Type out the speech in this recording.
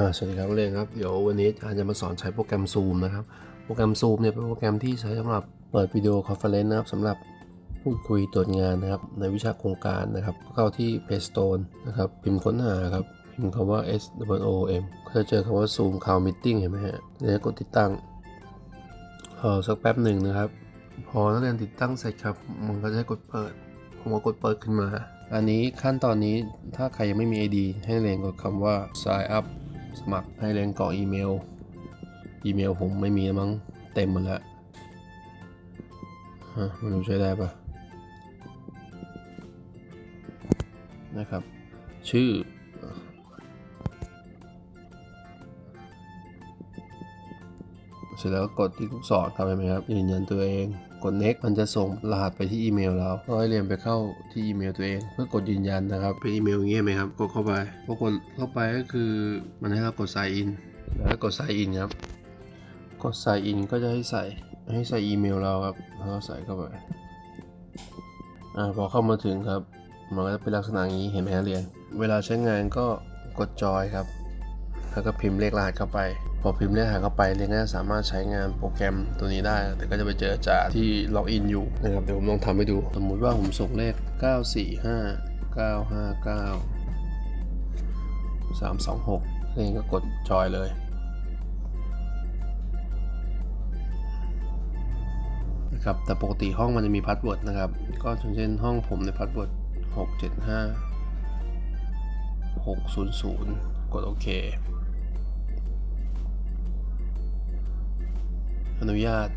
่าสวัสดีครับเรียนครับ เดี๋ยววันนี้อาจารย์จะมาสอนใช้โปรแกรม Zoom นะครับ โปรแกรม Zoom เนี่ยเป็นโปรแกรมที่ใช้สำหรับเปิดวิดีโอคอนเฟอเรนซ์นะครับสำหรับพูดคุยตรวจงานนะครับ ในวิชาโครงการนะครับ เข้าที่ Play Store นะครับ พิมพ์ค้นหาครับ พิมพ์คำว่า S W O M ก็จะเจอคำว่า Zoom Cloud Meeting เห็นไหมฮะแล้วกดติดตั้งรออสักแป๊บหนึ่งนะครับ พอนักเรียนติดตั้งเสร็จครับ มันก็จะให้กดเปิด ผมก็กดเปิดขึ้นมา อันนี้ขั้นตอนนี้ถ้าใครยังไม่มี ID ให้เรียนกดคำว่า sign up สมัครให้เรียนกรอกอีเมล อีเมลผมไม่มีมั้งเต็มหมดแล้วฮะไมันรู้ใช้ได้ปะนะครับ ชื่อ เสร็จแล้วก็กดที่ลูกศรครับเห็นไหมครับยืนยันตัวเองกด next มันจะส่งรหัสไปที่อีเมลเราก็ให้เรียนไปเข้าที่อีเมลตัวเอง เพื่อกดยืนยันนะครับเป็นอีเมลอย่างเงี้ยไหมครับกดเข้าไปพอกดเข้าไปก็คือมันให้เรากด sign in แล้วก็กด sign in ครับกด sign in ก็จะให้ใส่ให้ใส่อีเมลเราครับแล้วก็ใส่เข้าไปอ่าพอเข้ามาถึงครับมันก็จะเป็นลักษณะงนี้เห็นไหมฮะเรียน เวลาใช้งานก็กดจอยครับ แล้วก็พิมพ์เลขรหัสเข้าไปพอพิมพ์เลขหัสเข้าไปเรียนก็จะสามารถใช้งานโปรแกรมตัวนี้ได้ แต่ก็จะไปเจอจ่าที่ล็อกอินอยู่นะครับเดี๋ยวผมลองทำให้ดู สมมุติว่าผมส่งเลข 945 959 326เรียนก็กดจอยเลยนะครับแต่ปกติห้องมันจะมีพาสเวิร์ดนะครับ ก็เช่นห้องผมในพาสเวิร์ด675 600 กดโอเค อนุญาต